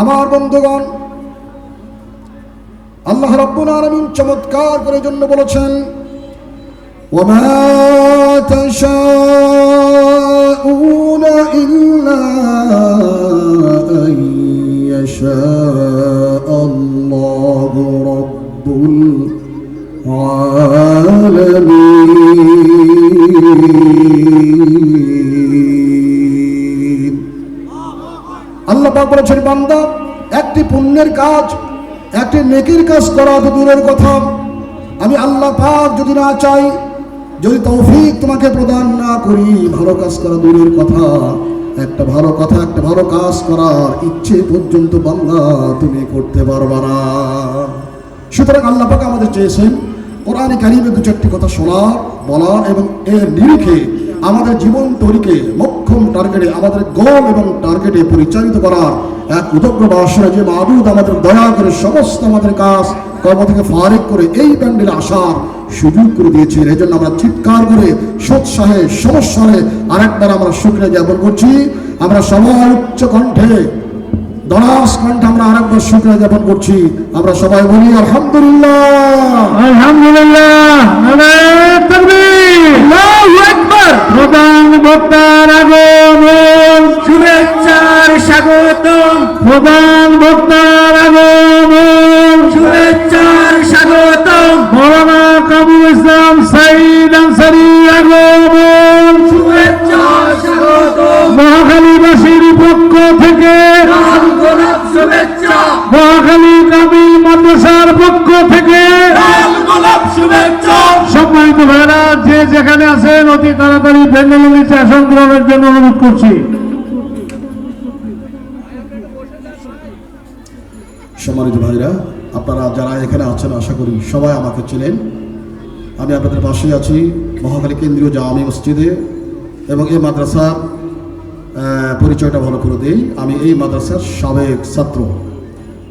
আমার বন্ধুগণ আল্লাহ রাব্বুল আলামিন চমৎকার করে জন্য বলেছেন وما تشاءون إلا أن يشاء الله رب العالمين পাক বলেছেন বান্দা, একটি পুণ্যের কাজ, একটি নেকির কাজ করা তো দূরের কথা। আমি আল্লাহ পাক যদি না চাই, যদি তৌফিক তোমাকে প্রদান না করি, ভালো কাজ করা দূরের কথা। একটা ভালো কথা, একটা ভালো কাজ করার ইচ্ছে পর্যন্ত বাংলা তুমি করতে পারবা না। সুতরাং আল্লাহ পাক আমাদের চেয়েছেন, কোরআনে কারিমে দু চারটি কথা শোনা বলা এবং এর নিরিখে আমাদের জীবন তৈরিকে মক্ষম টার্গেটে আমাদের গোল এবং টার্গেটে পরিচালিত করার এক উদগ্র বাসনা যে মাবুদ আমাদের দয়া করে সমস্ত আমাদের কাজ কর্ম থেকে ফারেক করে এই প্যান্ডেলে আসার সুযোগ করে দিয়েছেন। এই জন্য আমরা চিৎকার করে, সোৎসাহে, সমস্যারে আরেকবার আমরা শুক্রিয়া জ্ঞাপন করছি। আমরা সবাই উচ্চ কণ্ঠে দরাস কণ্ঠে আমরা আরেকবার শুক্রিয়া জ্ঞাপন করছি। আমরা সবাই বলি, আলহামদুলিল্লাহ! আলহামদুলিল্লাহ! প্রধান বক্তার আগমন শুভেচ্ছার স্বাগত মৌলানা কাবুল ইসলাম সাইদ আনসারি আগমন শুভেচ্ছা স্বাগতম। মহাখালীবাসীর পক্ষ থেকে শুভেচ্ছা। মহাখালী কাবিল মাদ্রাসার পক্ষ থেকে শুভেচ্ছা। সম্মানিত ভাইরা যে যেখানে আছেন অতি তাড়াতাড়ি নিচে আসন গ্রহণের জন্য অনুরোধ করছি। সম্মানিত ভাইরা, আপনারা যারা এখানে আছেন, আশা করি সবাই আমাকে চেনেন। আমি আপনাদের পাশে আছি মহাখালী কেন্দ্রীয় জামি মসজিদে এবং এই মাদ্রাসার পরিচয়টা ভালো করে দিই। আমি এই মাদ্রাসার সাবেক ছাত্র।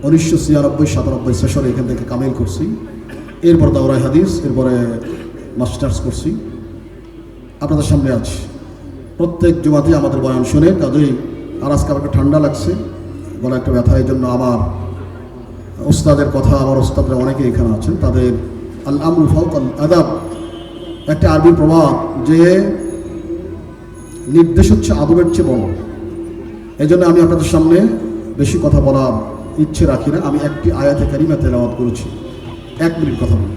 উনিশশো ছিয়ানব্বই সাতানব্বই সেশনে এখান থেকে কামিল করছি। এরপর দাওরাই হাদিস, এরপরে মাস্টার্স করছি। আপনাদের সামনে আছি। প্রত্যেক জুমাতে আমাদের বয়ান শুনে, কাজেই আর আজকে আমাকে ঠান্ডা লাগছে গলা একটা ব্যথা এই জন্য আমার ওস্তাদের কথা আমার ওস্তাদরা অনেকে এখানে আছেন, তাদের আল আমরুল ফাউক আল আদাব, একটা আরবি প্রভাব যে নির্দেশ হচ্ছে আদবের চেয়ে বড়। এই জন্য আমি আপনাদের সামনে বেশি কথা বলার ইচ্ছে রাখি না। আমি একটি আয়াতে কারিমা তেলাওয়াত করেছি। এক মিনিট কথা বলি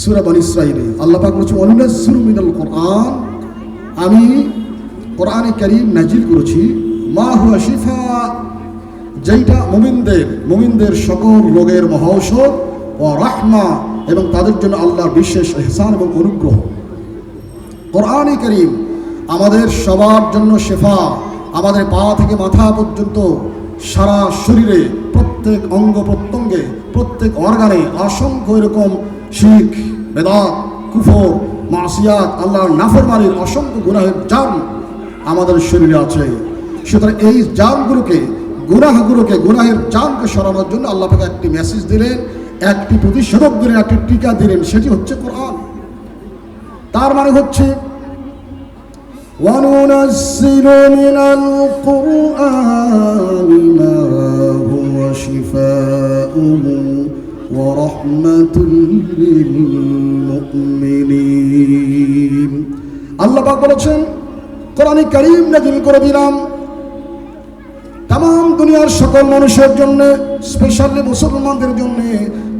সুরা বান ইসরাইলে আল্লাহ পাক বলেছে অনুনাজ্জিলু মিনাল কোরআন। আমি কোরআনে কারীম নাজিল করেছি, মা হুয়া শিফা যেইটা মুমিনদের মুমিনদের সকল রোগের মহৌষধ ও রাহমা এবং তাদের জন্য আল্লাহর বিশেষ এহসান এবং অনুগ্রহ। কোরআনে করিম, আমাদের সবার জন্য শেফা, আমাদের পা থেকে মাথা পর্যন্ত সারা শরীরে প্রত্যেক অঙ্গ প্রত্যঙ্গে, প্রত্যেক অর্গানে অসংখ্য এরকম শিখ বেদাত, কুফর, মাসিয়াত, আল্লাহর নাফরমানির অসংখ্য গুনাহের জান আমাদের শরীরে আছে। সুতরাং এই জানগুলোকে গুনাহগুলোকে গুনাহের জানকে সরানোর জন্য আল্লাহ পাকে একটি মেসেজ দিলেন একটি প্রতিষেধক দিলেন একটি টিকা দিলেন সেটি হচ্ছে কোরআন তার মানে হচ্ছে وننزل من القرآن ما هو شفاء ورحمة للمؤمنين আল্লাহ পাক বলেছেন কোরআনে কারীম নাজিল করে দিলাম তাম দুনিয়ার সকল মানুষের জন্য স্পেশালি মুসলমানদের জন্য,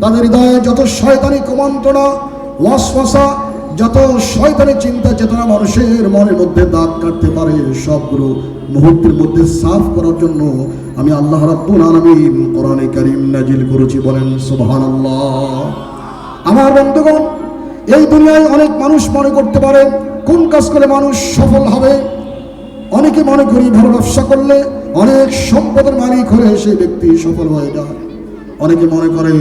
তাদের হৃদয়ে যত শয়তানি কুমন্ত্রণা, ওয়াসওয়াসা, যত শয়তানি চিন্তা চেতনা মানুষের মনের মধ্যে দাগ কাটতে পারে, সবগুলো মুহূর্তের মধ্যে সাফ করার জন্য আমি আল্লাহ রাব্বুল আলামিন কোরআনে কারীম নাজিল করেছি। বলেন, সুবহানাল্লাহ। আমার বন্ধুগণ, এই দুনিয়ায় অনেক মানুষ মনে করতে পারে, কোন কাজ করে মানুষ সফল হবে? অনেকে মনে করি ভালো ব্যবসা করলে অনেক সম্পদের মালিক হলে সেই ব্যক্তি সফল হয়ে যায়। অনেকে মনে করে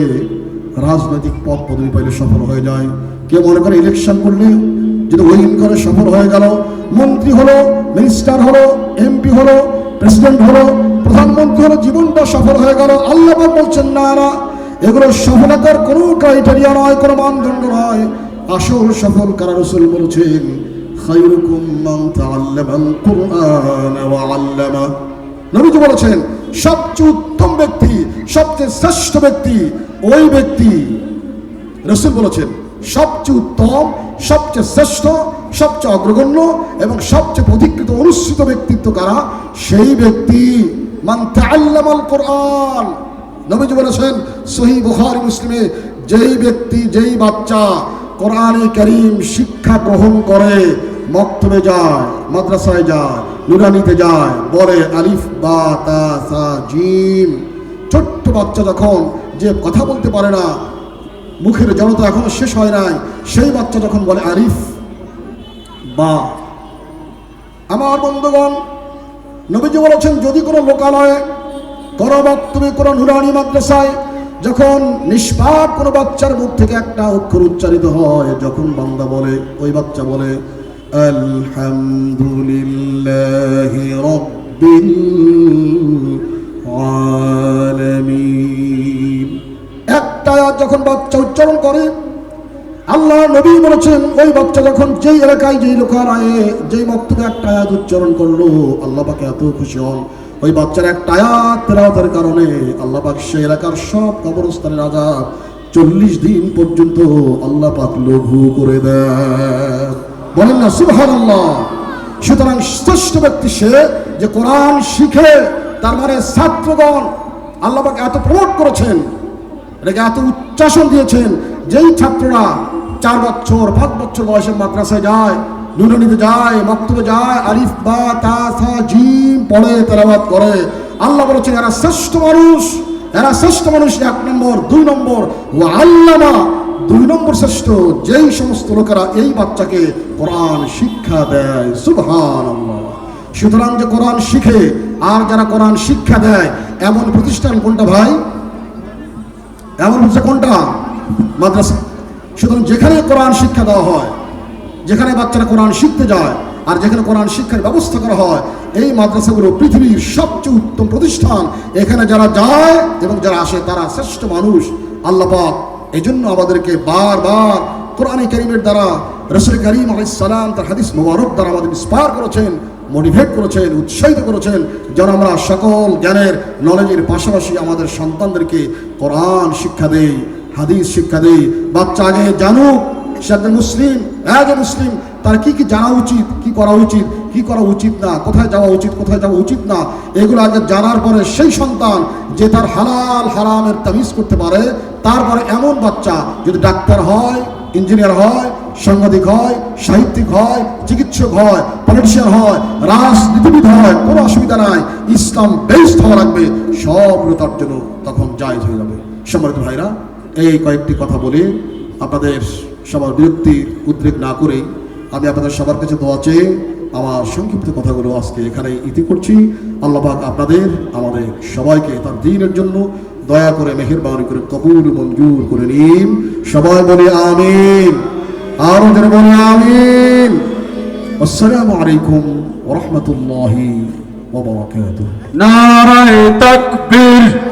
রাজনৈতিক পদ পদবি পাইলে সফল হয়ে যায়। কেউ মনে করে ইলেকশন করলে যদি উইন করে সফল হয়ে গেল, মন্ত্রী হলো মিনিস্টার হলো এমপি হলো প্রেসিডেন্ট হলো, প্রধানমন্ত্রী হলো, জীবনটা সফল হয়ে গেল, আল্লাহ বলছেন, না না, এগুলো সফলতার কোনো ক্রাইটেরিয়া নয়, কোনো মানদণ্ড নয়। আসল সফল কারা রসুল বলেছেন কুরআন ওয়া আল্লামা। নবীজি বলেছেন, সবচেয়ে উত্তম ব্যক্তি, সবচেয়ে শ্রেষ্ঠ ব্যক্তি ওই ব্যক্তি। রসুল বলেছেন, সবচেয়ে উত্তম, সবচেয়ে শ্রেষ্ঠ, সবচেয়ে অগ্রগণ্য এবং সবচেয়ে প্রধিকৃত অনুষ্ঠিত ব্যক্তিত্ব কারা? সেই ব্যক্তি। মান তাআল্লামাল কোরআন। নবীজি বলেছেন, সহি বুখারী মুসলিমে, যেই ব্যক্তি, যেই বাচ্চা কোরআনে করিম শিক্ষা গ্রহণ করে, মক্তবে যায়, মাদ্রাসায় যায় নুরানিতে যায় বলে আলিফ, বা, তা, সা, জিম। ছোট্ট বাচ্চা যখন যে কথা বলতে পারে না, মুখের জড়তা এখনও শেষ হয় নাই, সেই বাচ্চা যখন বলে আরিফ বা। আমার বন্ধুগণ, নবীজি বলেছেন, যদি কোনো লোকালয়ে কোনো বক্তব্যে কোনো নুরানি মাদ্রাসায়, যখন নিষ্পাপ কোনো বাচ্চার মুখ থেকে একটা অক্ষর উচ্চারিত হয়, যখন বান্দা বলে, ওই বাচ্চা বলে আলহামদুলিল্লাহ রব্বিল আলামিন একটা আয়াত যখন বাচ্চা উচ্চারণ করে, আল্লাহ নবী বলেছেন, ওই বাচ্চা যখন যেই এলাকায় যেই লোকালয়ে যেই বক্তব্যে একটা আয়াত উচ্চারণ করল, আল্লাহ পাকে এত খুশি হন। ওই বাচ্চার একটা আয়াত তেলাওয়াতের কারণে আল্লাহ পাক সেই এলাকার সব কবরস্থানের আজাব চল্লিশ দিন পর্যন্ত আল্লাহ পাক লঘু করে দেয় বলেন না সুবহান সুতরাং শ্রেষ্ঠ ব্যক্তি সে যে কোরআন শিখে, তার মানে ছাত্রগণ আল্লাহ পাক এত প্রমোট করেছেন, এটাকে এত উচ্চাসন দিয়েছেন, যেই ছাত্ররা চার বছর, পাঁচ বছর বয়সে মাদ্রাসায় যায় নুরানিতে যায়, মক্তবে যায়, আলিফ, বা, তা জিম পড়ে তেলাবাদ করে। আল্লাহ বলেছেন, এরা শ্রেষ্ঠ মানুষ, এরা শ্রেষ্ঠ মানুষ, এক নম্বর। দুই নম্বর ও আল্লামা দুই নম্বর শ্রেষ্ঠ, যেই সমস্ত লোকেরা এই বাচ্চাকে কোরআন শিক্ষা দেয় সুবহান সুতরাং যে কোরআন শিখে, আর যারা কোরআন শিক্ষা দেয়, এমন প্রতিষ্ঠান কোনটা ভাই? এমন হচ্ছে কোনটা? মাদ্রাসা। সুতরাং যেখানে কোরআন শিক্ষা দেওয়া হয়, যেখানে বাচ্চারা কোরআন শিখতে যায়, আর যেখানে কোরআন শিক্ষার ব্যবস্থা করা হয়, এই মাদ্রাসাগুলো পৃথিবীর সবচেয়ে উত্তম প্রতিষ্ঠান। এখানে যারা যায় এবং যারা আসে, তারা শ্রেষ্ঠ মানুষ। আল্লাহ পাক এই জন্য আমাদেরকে বারবার কোরআন করিমের দ্বারা রসুল করিম আলাইসালাম তার হাদিস মোবারক দ্বারা আমাদের ইন্সপায়ার করেছেন মোটিভেট করেছেন, উৎসাহিত করেছেন। যেন আমরা সকল জ্ঞানের নলেজের পাশাপাশি আমাদের সন্তানদেরকে কোরআন শিক্ষা দেই, হাদিস শিক্ষা দেই। বাচ্চা আগে জানুক, সে একজন মুসলিম অ্যাজ মুসলিম, তার কি কি জানা উচিত, কি করা উচিত, কি করা উচিত না, কোথায় যাওয়া উচিত, কোথায় যাওয়া উচিত না, এগুলো আগে জানার পরে সেই সন্তান যে তার হালাল হারামের তামিজ করতে পারে তারপরে এমন বাচ্চা যদি ডাক্তার হয়, ইঞ্জিনিয়ার হয়, সাংবাদিক হয়, সাহিত্যিক হয়, চিকিৎসক হয় পলিটিশিয়ান হয়, রাজনীতিবিদ হয়, কোনো অসুবিধা নাই, ইসলাম বেস্ট হওয়া লাগবে সবগুলো তার জন্য তখন জায়জ হয়ে যাবে। সম্মানিত ভাইরা, এই কয়েকটি কথা বলে, আপনাদের সবার বিরক্তি উদ্রেক না করেই আমি আপনাদের সবার কাছে দোয়া চেয়ে আমার সংক্ষিপ্ত কথাগুলো আজকে এখানে ইতি করছি। আল্লাহ আপনাদের, আমাদের সবাইকে তার দিনের জন্য দয়া করে মেহেরবানি করে কবুল মঞ্জুর করে নিন। সবাই বলে আমিন। আরও যেন বলে আমিন। আসসালামু আলাইকুম ওরহমতুল্লাহি ওয়া বারাকাতুহু। নারায় তকবীর।